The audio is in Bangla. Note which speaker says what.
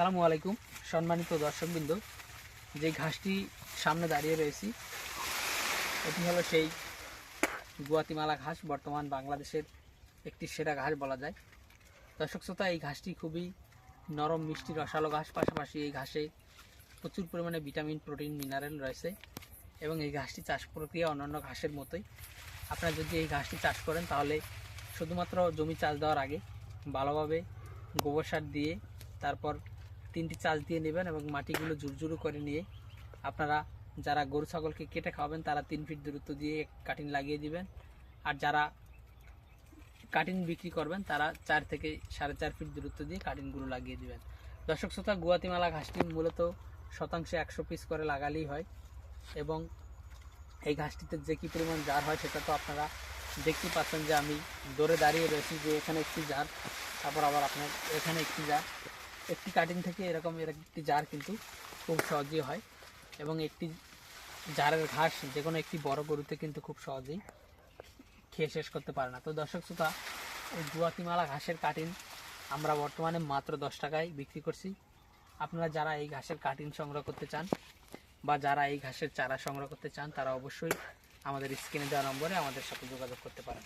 Speaker 1: আসসালামু আলাইকুম, সম্মানিত দর্শকবৃন্দ। যে ঘাসটি সামনে দাঁড়িয়ে রয়েছি, এটি হলো সেই গুয়াতিমালা ঘাস, বর্তমান বাংলাদেশের একটি সেরা ঘাস বলা যায়। দর্শক শ্রোতা, এই ঘাসটি খুবই নরম, মিষ্টি, রসালো ঘাস। পাশাপাশি এই ঘাসে প্রচুর পরিমাণে ভিটামিন, প্রোটিন, মিনারেল রয়েছে এবং এই ঘাসটি চাষ প্রক্রিয়া অন্যান্য ঘাসের মতোই। আপনারা যদি এই ঘাসটি চাষ করেন, তাহলে শুধুমাত্র জমি চাষ দেওয়ার আগে ভালোভাবে গোবর সার দিয়ে তারপর তিনটি চাষ দিয়ে নেবেন এবং মাটিগুলো জুরজুরু করে নিয়ে আপনারা যারা গরু, ছাগলকে কেটে খাওয়াবেন, তারা তিন ফিট দূরত্ব দিয়ে কাটিং লাগিয়ে দিবেন। আর যারা কাটিং বিক্রি করবেন, তারা চার থেকে সাড়ে চার ফিট দূরত্ব দিয়ে কাটিংগুলো লাগিয়ে দিবেন। দর্শক শ্রোতা গুয়াতিমালা ঘাসটি মূলত শতাংশে একশো পিস করে লাগালেই হয় এবং এই ঘাসটিতে যে কী পরিমাণ জার হয় সেটা তো আপনারা দেখতেই পাচ্ছেন যে আমি দৌড়ে দাঁড়িয়ে রয়েছি যে এখানে একটি জার, তারপর আবার আপনার এখানে একটি জার। একটি কাটিং থেকে এরকম এরকম একটি জার কিন্তু খুব সহজেই হয় এবং একটি জারের ঘাস যে কোনো একটি বড় গরুতে কিন্তু খুব সহজেই খেয়ে শেষ করতে পারে না। তো দর্শক শ্রোতা, এই গুয়াতিমালা ঘাসের কাটিং আমরা বর্তমানে মাত্র দশ টাকায় বিক্রি করছি। আপনারা যারা এই ঘাসের কাটিং সংগ্রহ করতে চান বা যারা এই ঘাসের চারা সংগ্রহ করতে চান, তারা অবশ্যই আমাদের স্ক্রিনে দেওয়া নম্বরে আমাদের সাথে যোগাযোগ করতে পারেন।